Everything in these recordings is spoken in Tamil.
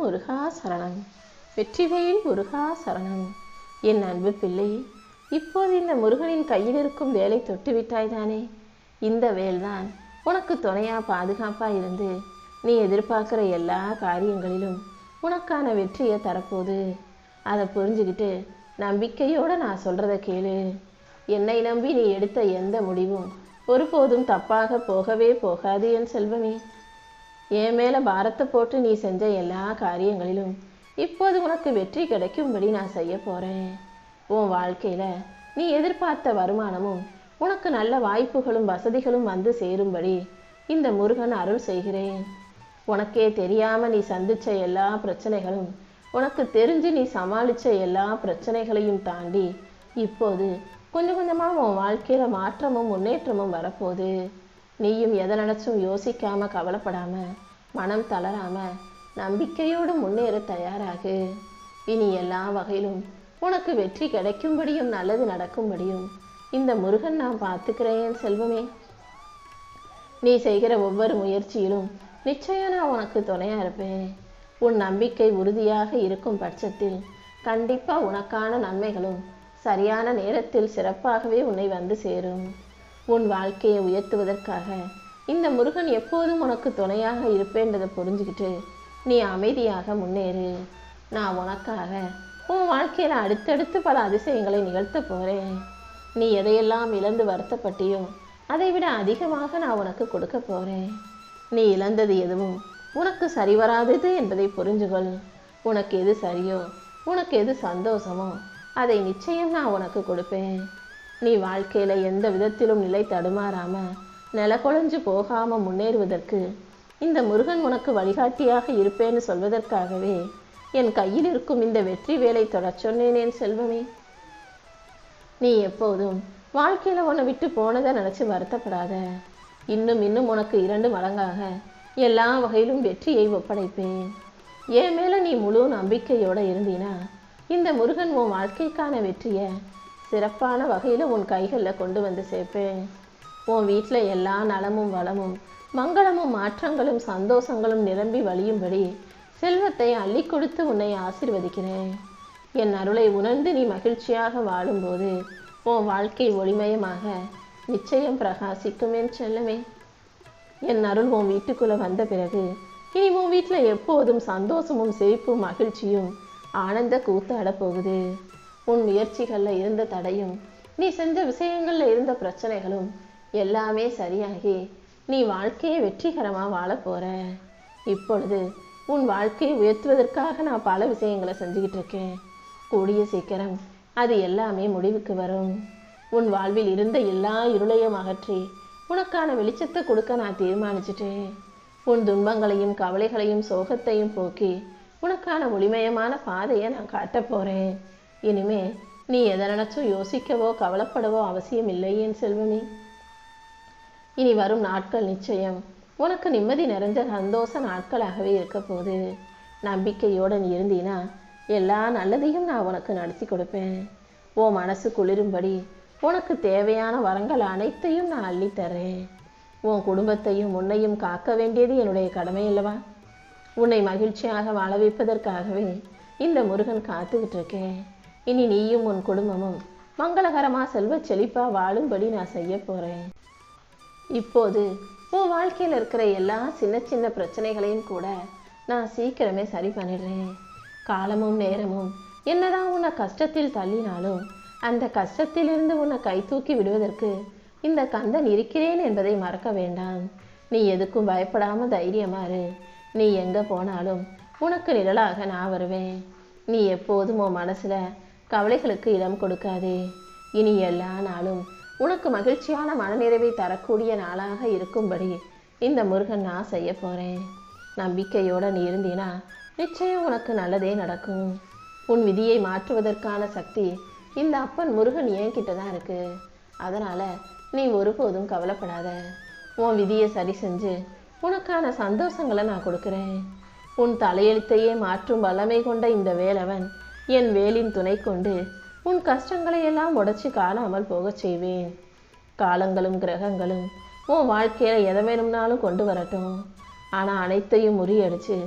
முருகா சரணம். வெற்றிவேல் முருகா சரணம். என் அன்பு பிள்ளை இப்போது இந்த முருகனின் கையில் இருக்கும் வேலை தொட்டு விட்டாய்தானே இந்த வேல்தான் உனக்கு துணையா பாதுகாப்பாக இருந்து நீ எதிர்பார்க்குற எல்லா காரியங்களிலும் உனக்கான வெற்றியை தரப்போகுது. அதை புரிஞ்சுக்கிட்டு நம்பிக்கையோட நான் சொல்கிறத கேளு. என்னை நம்பி நீ எடுத்த எந்த முடிவும் ஒருபோதும் தப்பாக போகவே போகாது என் செல்வமே. என் மேலே பாரத்தை போட்டு நீ செஞ்ச எல்லா காரியங்களிலும் இப்போது உனக்கு வெற்றி கிடைக்கும்படி நான் செய்ய போகிறேன் உன் வாழ்க்கையில் நீ எதிர்பார்த்த வருமானமும் உனக்கு நல்ல வாய்ப்புகளும் வசதிகளும் வந்து சேரும்படி இந்த முருகன் அருள் செய்கிறேன். உனக்கே தெரியாமல் நீ சந்தித்த எல்லா பிரச்சனைகளும் உனக்கு தெரிஞ்சு நீ சமாளித்த எல்லா பிரச்சனைகளையும் தாண்டி இப்போது கொஞ்சம் கொஞ்சமாக உன் வாழ்க்கையில் மாற்றமும் முன்னேற்றமும் வரப்போகுது. நீயும் எதை நினச்சும் யோசிக்காம கவலைப்படாம மனம் தளராம நம்பிக்கையோடு முன்னேற தயாராகு. இனி எல்லா வகையிலும் உனக்கு வெற்றி கிடைக்கும்படியும் நல்லது நடக்கும்படியும் இந்த முருகன் நான் பார்த்துக்கிறேன் செல்வமே. நீ செய்கிற ஒவ்வொரு முயற்சியிலும் நிச்சயம் நான் உனக்கு துணையாக இருப்பேன். உன் நம்பிக்கை உறுதியாக இருக்கும் பட்சத்தில் கண்டிப்பா உனக்கான நன்மைகளும் சரியான நேரத்தில் சிறப்பாகவே உன்னை வந்து சேரும். உன் வாழ்க்கையை உயர்த்துவதற்காக. இந்த முருகன் எப்போதும் உனக்கு துணையாக இருப்பேன்றதை புரிஞ்சுக்கிட்டு நீ அமைதியாக முன்னேறு. நான் உனக்காக உன் வாழ்க்கையில் அடுத்தடுத்து பல அதிசயங்களை நிகழ்த்த போகிறேன் நீ எதையெல்லாம் இழந்து வருத்தப்பட்டியோ அதை விட அதிகமாக நான் உனக்கு கொடுக்க போகிறேன் நீ இழந்தது எதுவும் உனக்கு சரிவராதது என்பதை புரிஞ்சுகொள். உனக்கு எது சரியோ உனக்கு எது சந்தோஷமோ அதை நிச்சயம் நான் உனக்கு கொடுப்பேன். நீ வாழ்க்கையில எந்த விதத்திலும் நிலை தடுமாறாமல் நில போகாமல் முன்னேறுவதற்கு இந்த முருகன் உனக்கு வழிகாட்டியாக இருப்பேன்னு சொல்வதற்காகவே என் கையில் இருக்கும் இந்த வெற்றி வேலை தொடச் சொன்னேனேன் செல்வமே. நீ எப்போதும் வாழ்க்கையில உன்னை விட்டு போனதை நினச்சி வருத்தப்படாத. இன்னும் இன்னும் உனக்கு இரண்டு மடங்காக எல்லா வகையிலும் வெற்றியை ஒப்படைப்பேன். என் மேலே நீ முழு நம்பிக்கையோடு இருந்தீனா இந்த முருகன் உன் வாழ்க்கைக்கான வெற்றியை சிறப்பான வகையில் உன் கைகளில் கொண்டு வந்து சேர்ப்பேன். உன் வீட்டில் எல்லா நலமும் வளமும் மங்களமும் மாற்றங்களும் சந்தோஷங்களும் நிரம்பி வழியும்படி செல்வத்தை அள்ளி கொடுத்து உன்னை ஆசிர்வதிக்கிறேன். என் அருளை உணர்ந்து நீ மகிழ்ச்சியாக வாழும்போது உன் வாழ்க்கை ஒளிமயமாக நிச்சயம் பிரகாசிக்கும் என் செல்லமே. என் அருள் உன் வீட்டுக்குள்ளே வந்த பிறகு இனி உன் வீட்டில் எப்போதும் சந்தோஷமும் செழிப்பும் மகிழ்ச்சியும் ஆனந்த கூத்தாட போகுது. உன் முயற்சிகளில் இருந்த தடையும் நீ செஞ்ச விஷயங்களில் இருந்த பிரச்சனைகளும் எல்லாமே சரியாகி நீ வாழ்க்கையை வெற்றிகரமாக வாழப்போகிற இப்பொழுது உன் வாழ்க்கையை உயர்த்துவதற்காக நான் பல விஷயங்களை செஞ்சுக்கிட்டு இருக்கேன். கூடிய சீக்கிரம் அது எல்லாமே முடிவுக்கு வரும். உன் வாழ்வில் இருந்த எல்லா இருளையும் அகற்றி உனக்கான வெளிச்சத்தை கொடுக்க நான் தீர்மானிச்சிட்டேன். உன் துன்பங்களையும் கவலைகளையும் சோகத்தையும் போக்கி உனக்கான ஒளிமயமான பாதையை நான் காட்டப் போகிறேன் இனிமே நீ எதை நினைச்சும் யோசிக்கவோ கவலைப்படவோ அவசியம் இல்லை என் செல்வமே. இனி வரும் நாட்கள் நிச்சயம். உனக்கு நிம்மதி நிறைஞ்ச சந்தோஷ நாட்களாகவே இருக்க போது நம்பிக்கையோட நீ இருந்தீனா எல்லா நல்லதையும் நான் உனக்கு நடத்தி கொடுப்பேன். உன் மனசு குளிரும்படி உனக்கு தேவையான வரங்கள் அனைத்தையும் நான் அள்ளித்தரேன் உன் குடும்பத்தையும் உன்னையும் காக்க வேண்டியது என்னுடைய கடமை அல்லவா? உன்னை மகிழ்ச்சியாக வாழ வைப்பதற்காகவே இந்த முருகன் காத்துக்கிட்டு இருக்கேன். இனி நீயும் உன் குடும்பமும் மங்களகரமா செல்வ செழிப்பா வாழும்படி நான் செய்ய போறேன். இப்போது உன் வாழ்க்கையில் இருக்கிற எல்லா சின்ன சின்ன பிரச்சனைகளையும் கூட நான் சீக்கிரமே சரி பண்ணிடுறேன். காலமும் நேரமும் என்னதான் உன்னை கஷ்டத்தில் தள்ளினாலும் அந்த கஷ்டத்திலிருந்து உன்னை கை தூக்கி விடுவதற்கு இந்த கந்தன் இருக்கிறேன் என்பதை மறக்க வேண்டாம். நீ எதுக்கும் பயப்படாம தைரியமாறு நீ எங்கே போனாலும் உனக்கு நிழலாக நான் வருவேன். நீ எப்போதும் உன் மனசுல கவலைகளுக்கு இடம் கொடுக்காதே. இனி எல்லா நாளும் உனக்கு மகிழ்ச்சியான மனநிறைவை தரக்கூடிய நாளாக இருக்கும்படி இந்த முருகன் நான் செய்ய போகிறேன் நம்பிக்கையோடு நீ இருந்தீனா நிச்சயம் உனக்கு நல்லதே நடக்கும். உன் விதியை மாற்றுவதற்கான சக்தி இந்த அப்பன் முருகன் என்கிட்ட தான் இருக்கு. அதனால் நீ ஒருபோதும் கவலைப்படாத. உன் விதியை சரி செஞ்சு உனக்கான சந்தோஷங்களை நான் கொடுக்குறேன். உன் தலையெழுத்தையே மாற்றும் வல்லமை கொண்ட இந்த வேலவன் என் வேலின் துணை கொண்டு உன் கஷ்டங்களை எல்லாம் உடச்சி காணாமல் போகச் செய்வேன். காலங்களும் கிரகங்களும் உன் வாழ்க்கையில் எதை வேணும்னாலும் கொண்டு வரட்டும். ஆனால் அனைத்தையும் முறியடிச்சு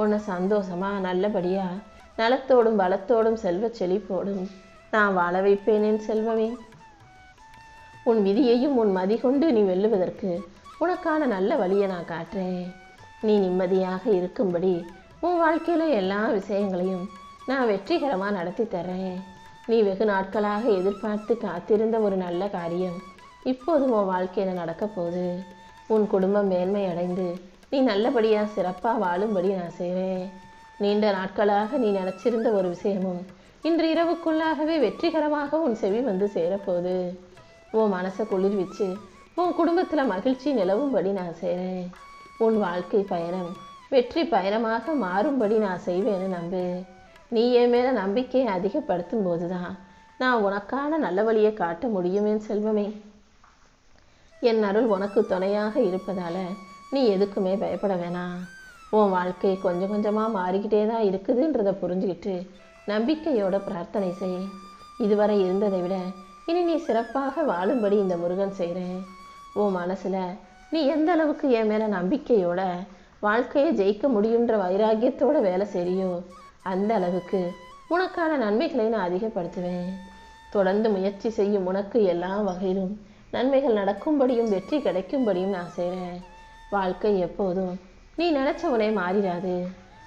உன்னை சந்தோஷமா நல்லபடியா நலத்தோடும் பலத்தோடும் செல்வ செழிப்போடும் நான் வாழ வைப்பேன் செல்வமே. உன் விதியையும் உன் மதி கொண்டு நீ வெல்லுவதற்கு உனக்கான நல்ல வழியை நான் காட்டுறேன். நீ நிம்மதியாக இருக்கும்படி உன் வாழ்க்கையில எல்லா விஷயங்களையும் நான் வெற்றிகரமாக நடத்தி தர்றேன். நீ வெகு நாட்களாக எதிர்பார்த்து காத்திருந்த ஒரு நல்ல காரியம். இப்போது உன் வாழ்க்கையில் நடக்க போகுது? உன் குடும்பம் மேன்மை அடைந்து நீ நல்லபடியாக சிறப்பாக வாழும்படி நான் செய்வேன். நீண்ட நாட்களாக நீ நினச்சிருந்த ஒரு விஷயமும் இன்று இரவுக்குள்ளாகவே வெற்றிகரமாக உன் செவி வந்து சேரப்போகுது. உன் மனசை குளிர்விச்சு உன் குடும்பத்தில் மகிழ்ச்சி நிலவும்படி நான் செய்கிறேன் உன் வாழ்க்கை பயணம் வெற்றி பயணமாக மாறும்படி நான் செய்வேன்னு நம்பு. நீ என் மேலே நம்பிக்கையை அதிகப்படுத்தும் போது தான் நான் உனக்கான நல்ல வழியை காட்ட முடியும் என் செல்வமே. என் அருள் உனக்கு துணையாக இருப்பதால நீ எதுக்குமே பயப்பட வேணாம் உன் வாழ்க்கை கொஞ்சம் கொஞ்சமாக மாறிக்கிட்டே தான் இருக்குதுன்றதை புரிஞ்சுக்கிட்டு நம்பிக்கையோட பிரார்த்தனை செய். இதுவரை இருந்ததை விட இனி நீ சிறப்பாக வாழும்படி இந்த முருகன் செய்கிறேன் உன் மனசில் நீ எந்த அளவுக்கு என் மேலே நம்பிக்கையோட வாழ்க்கையை ஜெயிக்க முடியுன்ற வைராக்கியத்தோட வேலை செய்றியோ அந்த அளவுக்கு உனக்கான நன்மைகளை நான் அதிகப்படுத்துவேன். தொடர்ந்து முயற்சி செய்யும் உனக்கு எல்லா வகையிலும் நன்மைகள் நடக்கும்படியும் வெற்றி கிடைக்கும்படியும் நான் செய்கிறேன் வாழ்க்கை எப்போதும் நீ நினச்சவனே மாறிடாது.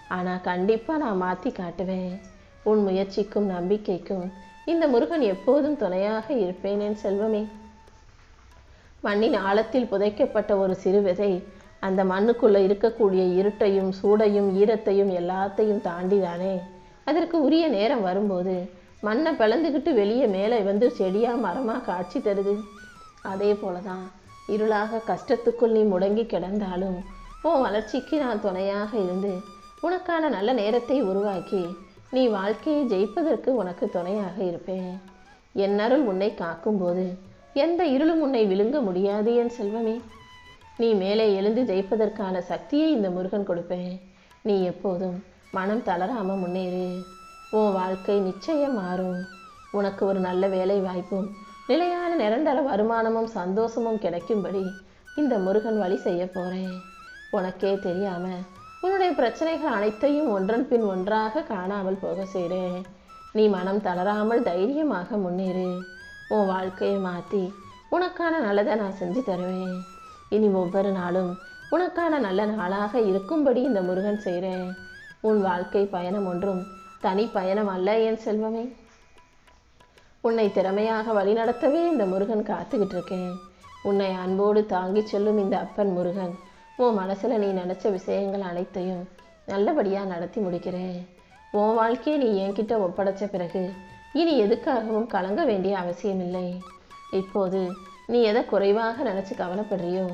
ஆனால் கண்டிப்பாக நான் மாற்றி காட்டுவேன். உன் முயற்சிக்கும் நம்பிக்கைக்கும் இந்த முருகன் எப்போதும் துணையாக இருப்பேன் என் செல்வமே. மண்ணின் ஆழத்தில் புதைக்கப்பட்ட ஒரு சிறு விதை அந்த மண்ணுக்குள்ளே இருக்கக்கூடிய இருட்டையும் சூடையும் ஈரத்தையும் எல்லாத்தையும் தாண்டி தானே அதற்கு உரிய நேரம் வரும்போது மண்ணை பிளந்துக்கிட்டு வெளியே மேலே வந்து செடியாக மரமாக காட்சி தருது. அதே போல தான் இருளாக கஷ்டத்துக்குள் நீ முடங்கி கிடந்தாலும் உன் வளர்ச்சிக்கு நான் துணையாக இருந்து உனக்கான நல்ல நேரத்தை உருவாக்கி நீ வாழ்க்கையை ஜெயிப்பதற்கு உனக்கு துணையாக இருப்பேன். என் அருள் உன்னை காக்கும்போது எந்த இருளும் உன்னை விழுங்க முடியாது என் செல்வமே. நீ மேலே எழுந்து ஜெயிப்பதற்கான சக்தியை இந்த முருகன் கொடுப்பேன். நீ எப்போதும் மனம் தளராம முன்னேறு. உன் வாழ்க்கை நிச்சயம் மாறும். உனக்கு ஒரு நல்ல வேலை வாய்ப்பும் நிலையான நிரந்தர வருமானமும் சந்தோஷமும் கிடைக்கும்படி இந்த முருகன் வழி செய்ய போறேன். உனக்கே தெரியாம உன்னுடைய பிரச்சனைகள் அனைத்தையும் ஒன்றன் பின் ஒன்றாக காணாமல் போக செய்கிறேன். நீ மனம் தளராமல் தைரியமாக முன்னேறு. உன் வாழ்க்கையை மாற்றி உனக்கான நல்லதை நான் செஞ்சு தருவேன். இனி ஒவ்வொரு நாளும் உனக்கான நல்ல நாளாக இருக்கும்படி இந்த முருகன் செய்கிறேன் உன் வாழ்க்கை பயணம் ஒன்றும் தனி பயணம் அல்ல என் செல்வமே. உன்னை திறமையாக வழிநடத்தவே இந்த முருகன் காத்துக்கிட்டு இருக்கேன் உன்னை அன்போடு தாங்கிச் செல்லும் இந்த அப்பன் முருகன் உன் மனசில் நீ நினச்ச விஷயங்கள் அனைத்தையும் நல்லபடியாக நடத்தி முடிக்கிறேன். உன் வாழ்க்கையை நீ என்கிட்ட ஒப்படைச்ச பிறகு இனி எதுக்காகவும் கலங்க வேண்டிய அவசியமில்லை. இப்போது நீ எதை குறைவாக நினச்சி கவலைப்படுறியோ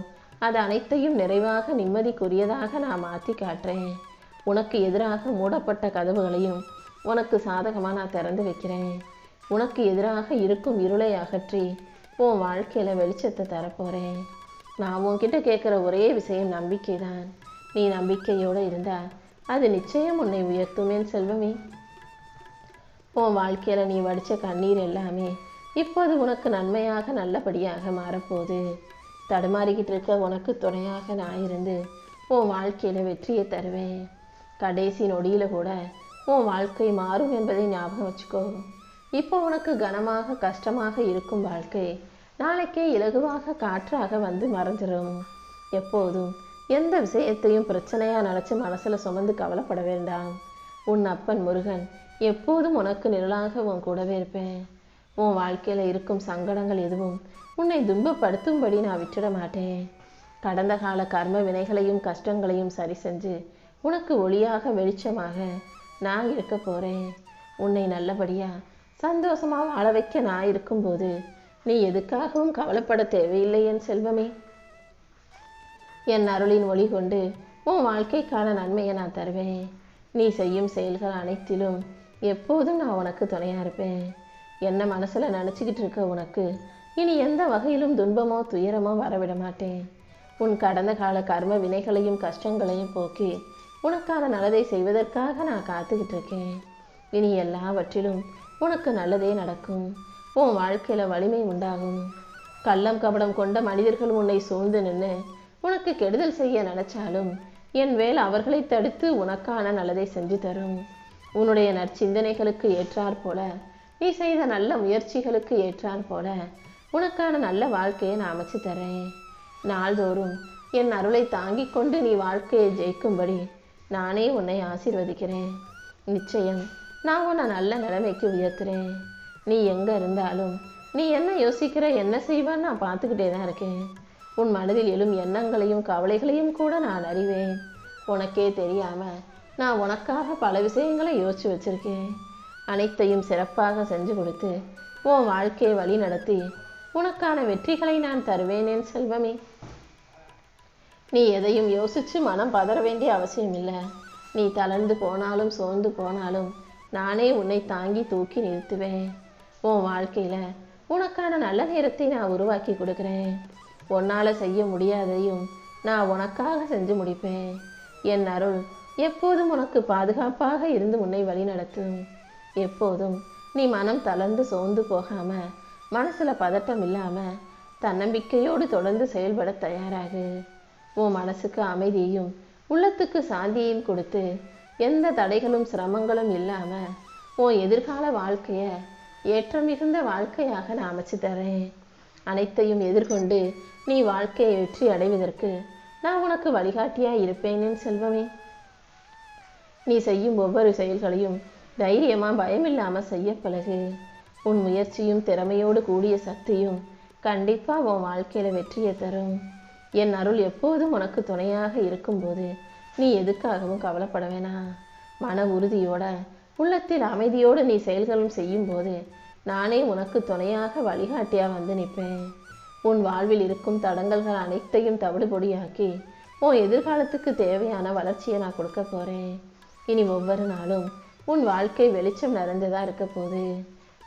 அது அனைத்தையும் நிறைவாக நிம்மதிக்குரியதாக நான் மாற்றி காட்டுறேன். உனக்கு எதிராக மூடப்பட்ட கதவுகளையும் உனக்கு சாதகமாக நான் திறந்து வைக்கிறேன். உனக்கு எதிராக இருக்கும் இருளை அகற்றி உன் வாழ்க்கையில் வெளிச்சத்தை தரப்போகிறேன் நான் உன்கிட்ட கேட்குற ஒரே விஷயம் நம்பிக்கை தான் நீ நம்பிக்கையோடு இருந்தால் அது நிச்சயம் உன்னை உயர்த்துமேன் செல்வமே. உன் வாழ்க்கையில் நீ வடித்த கண்ணீர் எல்லாமே இப்போது உனக்கு நன்மையாக நல்லபடியாக மாறப்போகுது. தடுமாறிக்கிட்டு இருக்க உனக்கு துணையாக நான் இருந்து உன் வாழ்க்கையில் வெற்றியை தருவேன். கடைசி நொடியில் கூட உன் வாழ்க்கை மாறும் என்பதை ஞாபகம் வச்சுக்கோ. இப்போ உனக்கு கனமாக கஷ்டமாக இருக்கும் வாழ்க்கை நாளைக்கே இலகுவாக காற்றாக வந்து மறைஞ்சிடும் எப்போதும் எந்த விஷயத்தையும் பிரச்சனையாக நினச்சி மனசில் சுமந்து கவலைப்பட வேண்டாம். உன் அப்பன் முருகன் எப்போதும் உனக்கு நிழலாக உன் கூடவே இருப்பேன். உன் வாழ்க்கையில் இருக்கும் சங்கடங்கள் எதுவும் உன்னை துன்பப்படுத்தும்படி நான் விட்டுட மாட்டேன். கடந்த கால கர்ம வினைகளையும் கஷ்டங்களையும் சரி செஞ்சு உனக்கு ஒளியாக வெளிச்சமாக நான் இருக்க போகிறேன் உன்னை நல்லபடியாக சந்தோஷமாக வாழ வைக்க நான் இருக்கும்போது நீ எதுக்காகவும் கவலைப்பட தேவையில்லை என் செல்வமே. என் அருளின் ஒளி கொண்டு உன் வாழ்க்கைக்கான நன்மையை நான் தருவேன். நீ செய்யும் செயல்கள் அனைத்திலும் எப்போதும் நான் உனக்கு துணையாக இருப்பேன். என்ன மனசுல நினச்சிக்கிட்டு இருக்க உனக்கு? இனி எந்த வகையிலும் துன்பமோ துயரமோ வரவிட மாட்டேன். உன் கடந்த கால கர்ம வினைகளையும் கஷ்டங்களையும் போக்கி உனக்கான நல்லதை செய்வதற்காக நான் காத்துக்கிட்டு இருக்கேன். இனி எல்லாவற்றிலும் உனக்கு நல்லதே நடக்கும். உன் வாழ்க்கையில் வலிமை உண்டாகும். கள்ளம் கபடம் கொண்ட மனிதர்கள் உன்னை சூழ்ந்து நின்று உனக்கு கெடுதல் செய்ய நினைச்சாலும் என் வேல் அவர்களை தடுத்து உனக்கான நல்லதை செஞ்சு தரும். உன்னுடைய நற்சிந்தனைகளுக்கு ஏற்றாற் போல நீ செய்த நல்ல முயற்சிகளுக்கு ஏற்றான் போல உனக்கான நல்ல வாழ்க்கையை நான் அமைச்சு தரேன். நாள்தோறும் என் அருளை தாங்கிக் கொண்டு நீ வாழ்க்கையை ஜெயிக்கும்படி நானே உன்னை ஆசீர்வதிக்கிறேன். நிச்சயம் நான் உன்னை நல்ல நிலைமைக்கு உயர்த்துறேன். நீ எங்கே இருந்தாலும் நீ என்ன யோசிக்கிற என்ன செய்வான்னு நான் பார்த்துக்கிட்டே தான் இருக்கேன். உன் மனதில் எழும் எண்ணங்களையும் கவலைகளையும் கூட நான் அறிவேன். உனக்கே தெரியாம நான் உனக்காக பல விஷயங்களை யோசிச்சு வச்சிருக்கேன். அனைத்தையும் சிறப்பாக செஞ்சு கொடுத்து உன் வாழ்க்கையை வழி நடத்தி உனக்கான வெற்றிகளை நான் தருவேனேன் செல்வமே. நீ எதையும் யோசிச்சு மனம் பதற வேண்டிய அவசியம் இல்லை. நீ தளர்ந்து போனாலும் சோர்ந்து போனாலும் நானே உன்னை தாங்கி தூக்கி நிறுத்துவேன். உன் வாழ்க்கையில உனக்கான நல்ல நேரத்தை நான் உருவாக்கி கொடுக்குறேன். உன்னால் செய்ய முடியாதையும் நான் உனக்காக செஞ்சு முடிப்பேன். என் அருள் எப்போதும் உனக்கு பாதுகாப்பாக இருந்து உன்னை வழி நடத்தும் எப்போதும் நீ மனம் தளர்ந்து சோர்ந்து போகாம மனசுல பதட்டம் இல்லாம தன்னம்பிக்கையோடு தொடர்ந்து செயல்பட தயாராகு. உன் மனசுக்கு அமைதியையும் உள்ளத்துக்கு சாந்தியையும் கொடுத்து எந்த தடைகளும் சிரமங்களும் இல்லாம உன் எதிர்கால வாழ்க்கைய ஏற்றம் மிகுந்த வாழ்க்கையாக நான் அமைச்சு தரேன். அனைத்தையும் எதிர்கொண்டு நீ வாழ்க்கையை வெற்றி அடைவதற்கு நான் உனக்கு வழிகாட்டியா இருப்பேனேன் செல்வமே. நீ செய்யும் ஒவ்வொரு செயல்களையும் தைரியமா பயமில்லாம செய்ய பழகு. உன் முயற்சியும் திறமையோடு கூடிய சக்தியும் கண்டிப்பா உன் வாழ்க்கையில வெற்றியை தரும். என் அருள் எப்போதும் உனக்கு துணையாக இருக்கும்போது நீ எதுக்காகவும் கவலைப்பட வேணாம் மன உறுதியோட உள்ளத்தில் அமைதியோடு நீ செயல்களும் செய்யும்போது நானே உனக்கு துணையாக வழிகாட்டியாக வந்து நிற்பேன். உன் வாழ்வில் இருக்கும் தடங்கல்கள் அனைத்தையும் தவிடுபொடியாக்கி உன் எதிர்காலத்துக்கு தேவையான வளர்ச்சியை நான் கொடுக்க போகிறேன் இனி ஒவ்வொரு நாளும் உன் வாழ்க்கை வெளிச்சம் நிறைந்ததா இருக்க போது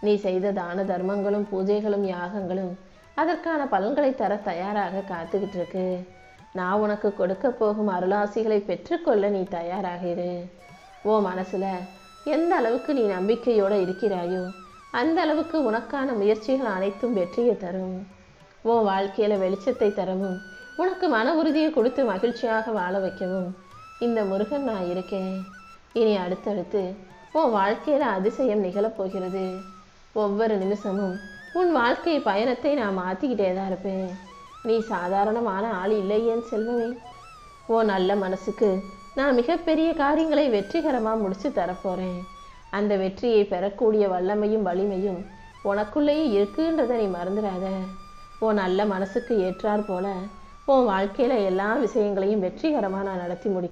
நீ செய்த தான தர்மங்களும் பூஜைகளும் யாகங்களும் அதற்கான பலன்களை தர தயாராக காத்துக்கிட்டு இருக்கு. நான் உனக்கு கொடுக்க போகும் அருளாசிகளை பெற்றுக்கொள்ள நீ தயாராக இரு. ஓ மனசுல எந்த அளவுக்கு நீ நம்பிக்கையோட இருக்கிறாயோ அந்த அளவுக்கு உனக்கான முயற்சிகள் அனைத்தும் வெற்றியை தரும். உன் வாழ்க்கையில வெளிச்சத்தை தரவும் உனக்கு மன உறுதியை கொடுத்து மகிழ்ச்சியாக வாழ வைக்கவும் இந்த முருகன் நான் இருக்கேன். இனி அடுத்தடுத்து உன் வாழ்க்கையில் அதிசயம் நிகழப்போகிறது ஒவ்வொரு நிமிஷமும் உன் வாழ்க்கை பயணத்தை நான் மாற்றிக்கிட்டே தான் இருப்பேன். நீ சாதாரணமான ஆள் இல்லையேன் செல்வமே. ஓ நல்ல மனசுக்கு நான் மிகப்பெரிய காரியங்களை வெற்றிகரமாக முடித்து தரப்போகிறேன் அந்த வெற்றியை பெறக்கூடிய வல்லமையும் வலிமையும் உனக்குள்ளேயே இருக்குன்றதை நீ மறந்துடாத. உன் நல்ல மனசுக்கு ஏற்றாற் போல உன் வாழ்க்கையில் எல்லா விஷயங்களையும் வெற்றிகரமாக நான் நடத்தி முடி